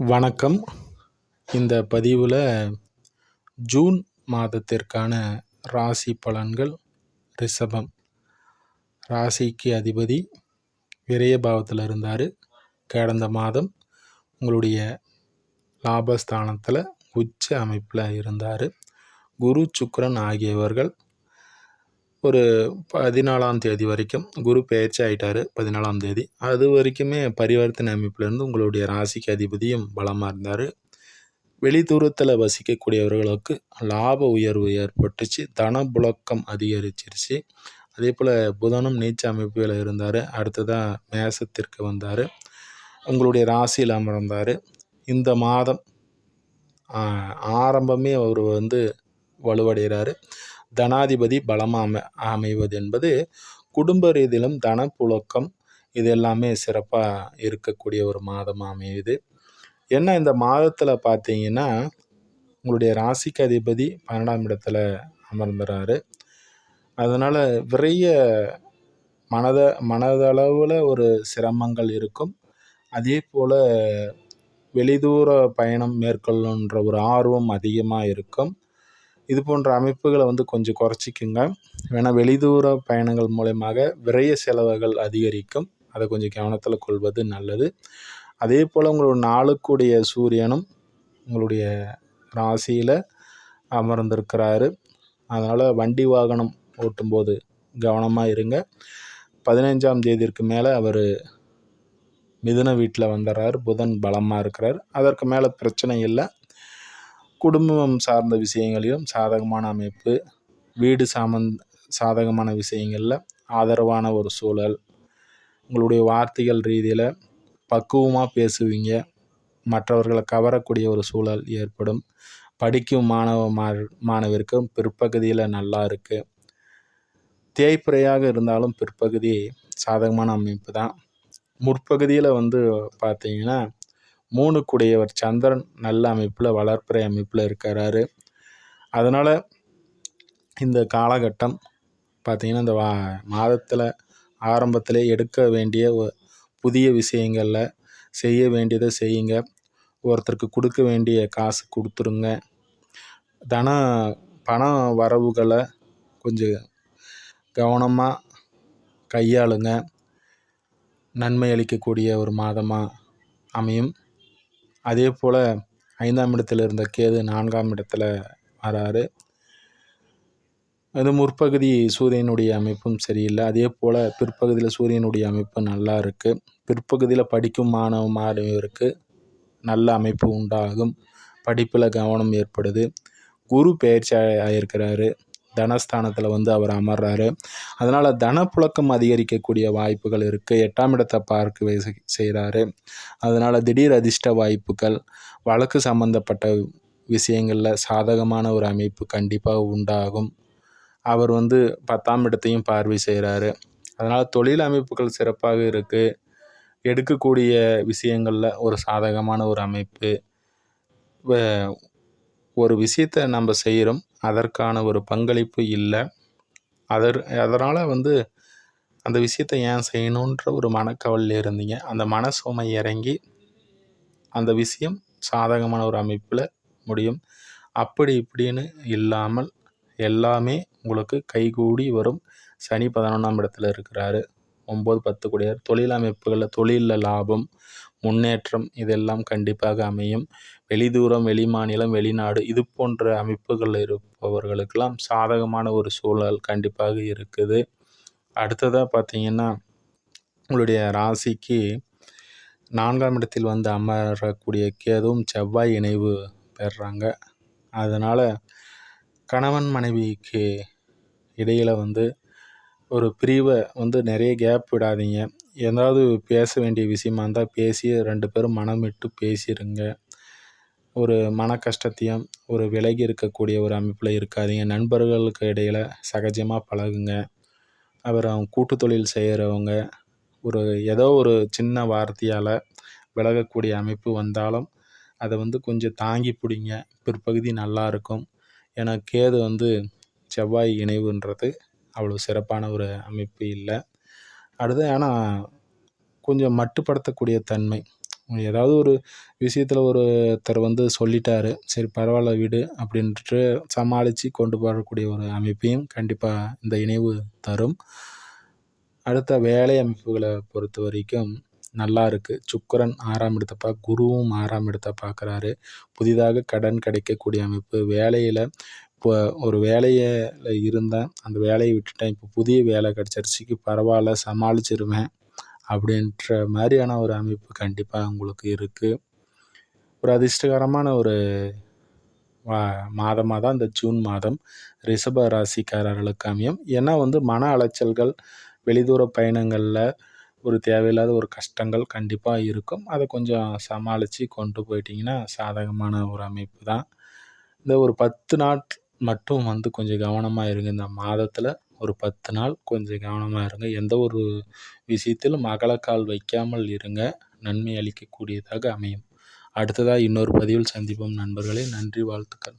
வணக்கம். இந்த பதிவில் ஜூன் மாதத்திற்கான ராசி பலன்கள் ரிஷபம். ராசிக்கு அதிபதி விரயபாவத்தில் இருந்தார். கடந்த மாதம் உங்களுடைய லாபஸ்தானத்தில் உச்ச அமைப்பில் இருந்தார். குரு சுக்கரன் ஆகியவர்கள் ஒரு பதினாலாம் தேதி வரைக்கும் குரு பயிற்சி ஆகிட்டார் பதினாலாம் தேதி. அது வரைக்குமே பரிவர்த்தனை அமைப்புலேருந்து உங்களுடைய ராசிக்கு அதிபதியும் பலமாக இருந்தார். வெளி தூரத்தில் வசிக்கக்கூடியவர்களுக்கு லாப உயர்வு ஏற்பட்டுச்சு தன புழக்கம் அதிகரிச்சிருச்சு. அதே போல் புதனும் நீச்ச அமைப்புகள் இருந்தார் அடுத்ததாக மேசத்திற்கு வந்தார். உங்களுடைய ராசியில் அமர்ந்தார். இந்த மாதம் ஆரம்பமே அவர் வந்து வலுவடைகிறாரு. தனாதிபதி பலமாக அமைவது என்பது குடும்ப ரீதியிலும் தனப்புழக்கம் இது எல்லாமே சிறப்பாக இருக்கக்கூடிய ஒரு மாதமாக அமையுது. என்ன இந்த மாதத்தில் பார்த்தீங்கன்னா உங்களுடைய ராசிக்கு அதிபதி பன்னெண்டாம் இடத்துல அமர்ந்துறாரு. அதனால் விரைய மனத மனதளவில் ஒரு சிரமங்கள் இருக்கும். அதே போல் வெளிதூர பயணம் மேற்கொள்ளுன்ற ஒரு ஆர்வம் அதிகமாக இருக்கும். இது போன்ற அமைப்புகளை வந்து கொஞ்சம் குறைச்சிக்குங்க. வேணால் வெளிதூர பயணங்கள் மூலயமாக விரைய செலவுகள் அதிகரிக்கும். அதை கொஞ்சம் கவனத்தில் கொள்வது நல்லது. அதே போல் உங்களோட நாளுக்குடைய சூரியனும் உங்களுடைய ராசியில் அமர்ந்திருக்கிறாரு. அதனால் வண்டி வாகனம் ஓட்டும்போது கவனமாக இருங்க. பதினைஞ்சாம் தேதிக்கு மேலே அவர் மிதுன வீட்டில் வந்துடுறார் புதன் பலமாக இருக்கிறார். அதற்கு மேலே பிரச்சனை இல்லை. குடும்பம் சார்ந்த விஷயங்களிலும் சாதகமான அமைப்பு வீடு சாமந் சாதகமான விஷயங்களில் ஆதரவான ஒரு சூழல் உங்களுடைய வார்த்தைகள் ரீதியில் பக்குவமாக பேசுவீங்க மற்றவர்களை கவரக்கூடிய ஒரு சூழல் ஏற்படும். படிக்கும் மாணவ மாணவருக்கும் பிற்பகுதியில் நல்லா இருக்குது தேய்ப்புறையாக இருந்தாலும் பிற்பகுதி சாதகமான அமைப்பு தான். முற்பகுதியில் வந்து பார்த்தீங்கன்னா மூணுக்குடையவர் சந்திரன் நல்ல அமைப்பில் வளர்ப்புறை அமைப்பில் இருக்கிறாரு. அதனால் இந்த காலகட்டம் பார்த்திங்கன்னா இந்த வா மாதத்தில் ஆரம்பத்தில் எடுக்க வேண்டிய புதிய விஷயங்களில் செய்ய வேண்டியதை செய்யுங்க. ஒருத்தருக்கு கொடுக்க வேண்டிய காசு கொடுத்துருங்க. தன பண வரவுகளை கொஞ்சம் கவனமாக கையாளுங்க. நன்மை அளிக்கக்கூடிய ஒரு மாதமாக அமையும். அதே போல் ஐந்தாம் இடத்தில் இருந்த கேது நான்காம் இடத்துல வராரு. அது முற்பகுதி சூரியனுடைய அமைப்பும் சரியில்லை. அதே போல் பிற்பகுதியில் சூரியனுடைய அமைப்பு நல்லா இருக்குது பிற்பகுதியில் படிக்கும் மாணவ மாணவருக்கு நல்ல அமைப்பு உண்டாகும். படிப்பில் கவனம் ஏற்படுது. குரு பயிற்சி ஆயிருக்கிறாரு. தனஸ்தானத்தில் வந்து அவர் அமர்றாரு. அதனால் தனப்புழக்கம் அதிகரிக்கக்கூடிய வாய்ப்புகள் இருக்குது எட்டாம் இடத்தை பார்க்க செய்கிறாரு அதனால் திடீர் அதிர்ஷ்ட வாய்ப்புகள் வழக்கு சம்மந்தப்பட்ட விஷயங்களில் சாதகமான ஒரு அமைப்பு கண்டிப்பாக உண்டாகும். அவர் வந்து பத்தாம் இடத்தையும் பார்வை செய்கிறாரு அதனால் தொழில் அமைப்புகள் சிறப்பாக இருக்குது எடுக்கக்கூடிய விஷயங்களில் ஒரு சாதகமான ஒரு அமைப்பு. ஒரு விஷயத்தை நம்ம செய்கிறோம் அதற்கான ஒரு பங்களிப்பு இல்லை. அதர் அதனால் வந்து அந்த விஷயத்தை ஏன் செய்யணுன்ற ஒரு மனக்கவலில் இருந்தீங்க. அந்த மனசுமை இறங்கி அந்த விஷயம் சாதகமான ஒரு அமைப்பில் முடியும். அப்படி இப்படின்னு இல்லாமல் எல்லாமே உங்களுக்கு கைகூடி வரும். சனி பதினொன்றாம் இடத்துல இருக்கிறாரு. ஒம்பது பத்து கூடியார் தொழில் அமைப்புகளில் தொழிலில் லாபம். முன்னேற்றம் இதெல்லாம் கண்டிப்பாக அமையும். வெளிதூரம் வெளிமாநிலம் வெளிநாடு இது போன்ற அமைப்புகள் இருப்பவர்களுக்கெல்லாம் சாதகமான ஒரு சூழல் கண்டிப்பாக இருக்குது. அடுத்ததாக பார்த்தீங்கன்னா உங்களுடைய ராசிக்கு நான்காம் இடத்தில் வந்து அமரக்கூடிய கேதுவும் செவ்வாய் இணைவு பெறுறாங்க அதனால் கணவன் மனைவிக்கு இடையில் வந்து ஒரு பிரிவை வந்து நிறைய கேப் விடாதீங்க. ஏதாவது பேச வேண்டிய விஷயமா இருந்தால் பேசி ரெண்டு பேரும் மனம் விட்டு பேசிடுங்க ஒரு மன கஷ்டத்தையும் ஒரு விலகி இருக்கக்கூடிய ஒரு அமைப்பில் இருக்காதீங்க. நண்பர்களுக்கு இடையில் சகஜமாக பழகுங்க. அப்புறம் கூட்டு தொழில் செய்கிறவங்க ஒரு ஏதோ ஒரு சின்ன வார்த்தையால் விலகக்கூடிய அமைப்பு வந்தாலும் அதை வந்து கொஞ்சம் தாங்கி பிடிங்க. பிற்பகுதி நல்லா இருக்கும். ஏன்னா கேது வந்து செவ்வாய் இணைவுன்றது அவ்வளோ சிறப்பான ஒரு அமைப்பு இல்லை. அடுத்து ஆனால் கொஞ்சம் மட்டுப்படுத்தக்கூடிய தன்மை. ஏதாவது ஒரு விஷயத்தில் ஒருத்தர் வந்து சொல்லிட்டாரு சரி பரவாயில்ல விடு அப்படின்ட்டு சமாளித்து கொண்டு போகக்கூடிய ஒரு அமைப்பையும் கண்டிப்பாக இந்த இணைவு தரும். அடுத்த வேலை அமைப்புகளை பொறுத்த வரைக்கும் நல்லா இருக்குது சுக்கரன் ஆறாம் இடத்தை பார்க்க குருவும் ஆறாம் இடத்தை பார்க்குறாரு. புதிதாக கடன் கிடைக்கக்கூடிய அமைப்பு. வேலையில் இப்போ ஒரு வேலையில் இருந்தேன். அந்த வேலையை விட்டுட்டேன். இப்போ புதிய வேலை கிடச்சிருச்சிக்கு பரவாயில்ல சமாளிச்சிருவேன் அப்படின்ற மாதிரியான ஒரு அமைப்பு கண்டிப்பாக உங்களுக்கு இருக்குது ஒரு அதிர்ஷ்டகரமான ஒரு மாதமாக தான் இந்த ஜூன் மாதம் ரிஷப ராசிக்காரர்களுக்கு அமையும். ஏன்னா வந்து மன அலைச்சல்கள் வெளிதூர பயணங்களில் ஒரு தேவையில்லாத ஒரு கஷ்டங்கள் கண்டிப்பாக இருக்கும். அதை கொஞ்சம் சமாளித்து கொண்டு போயிட்டிங்கன்னா சாதகமான ஒரு அமைப்பு தான். இந்த ஒரு பத்து நாட் மட்டும் வந்து கொஞ்சம் கவனமாக இருங்க. இந்த மாதத்தில் ஒரு பத்து நாள் கொஞ்சம் கவனமாக இருங்க. எந்த ஒரு விஷயத்திலும் அகலக்கால் வைக்காமல் இருங்க. நன்மை அளிக்கக்கூடியதாக அமையும். அடுத்ததாக இன்னொரு பதிவில் சந்திப்போம் நண்பர்களே. நன்றி வாழ்த்துக்கள்.